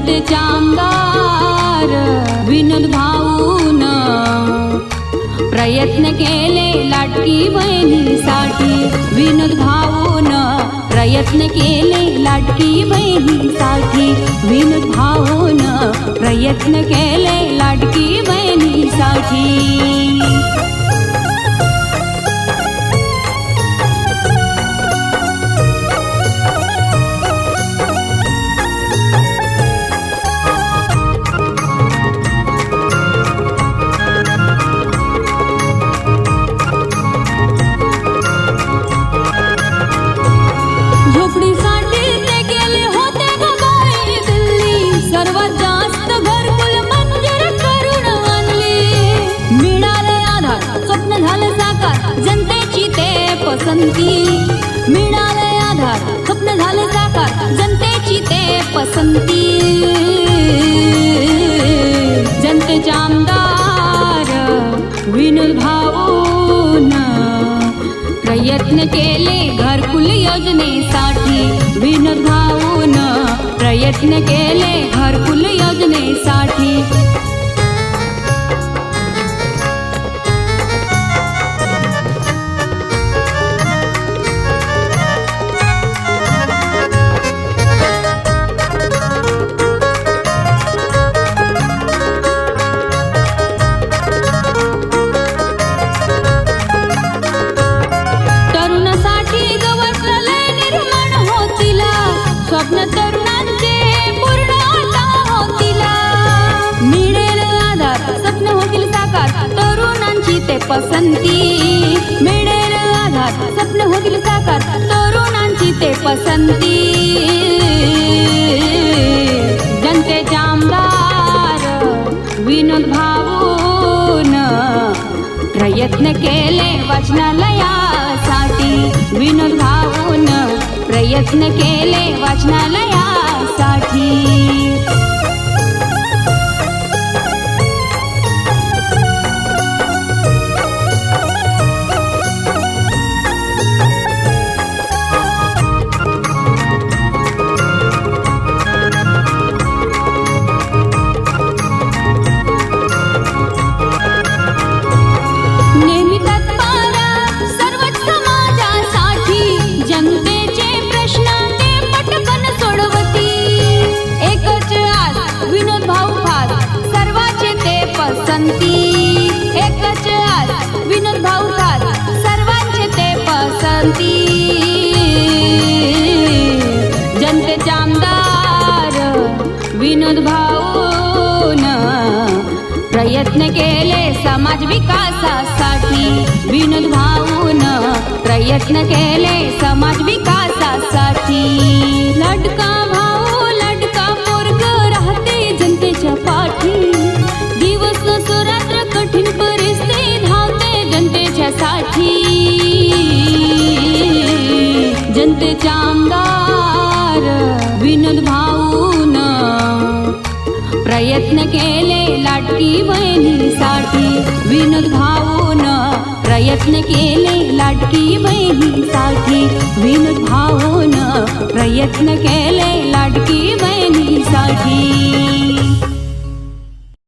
अनंत चांगार विनोद भाऊन. प्रयत्न केले लाटकी बहिणीसाठी विनोद भाऊन. प्रयत्न केले लाटकी बहिणीसाठी विनोद भाऊन. प्रयत्न केले लाटकी बहिणीसाठी. पसंती मिळाले आधार स्वप्न झालं साकार जनतेची ते पसंती. जनतेचे आमदार विनोद भाऊन प्रयत्न केले घरकुल योजनेसाठी. विनोद भाऊन प्रयत्न केले घरकुल योजनेसाठी. पसंती. मिळेल आधार स्वप्न होतील साकार तरुणांची ते पसंती. जनते आमदार विनोद भाऊन प्रयत्न केले वाचनालयासाठी. विनोद भाऊन प्रयत्न केले वाचनालयासाठी. विनोद प्रयत्न केले समाज विकासासाठी. विनोद भाऊन प्रयत्न केले समाज विकासासाठी. लडका भाऊ लडका पोरग राहते जनतेच्या पाठी. दिवस सुरात्र कठीण परिस्थिती धावते जनतेच्या साठी. जनतेच्या आमदार प्रयत्न केले लाटकी बहिणीसाठी. विनोद भाऊन प्रयत्न केले लाटकी बहिणीसाठी. विनोद भाऊन प्रयत्न केले लाटकी बहिणीसाठी.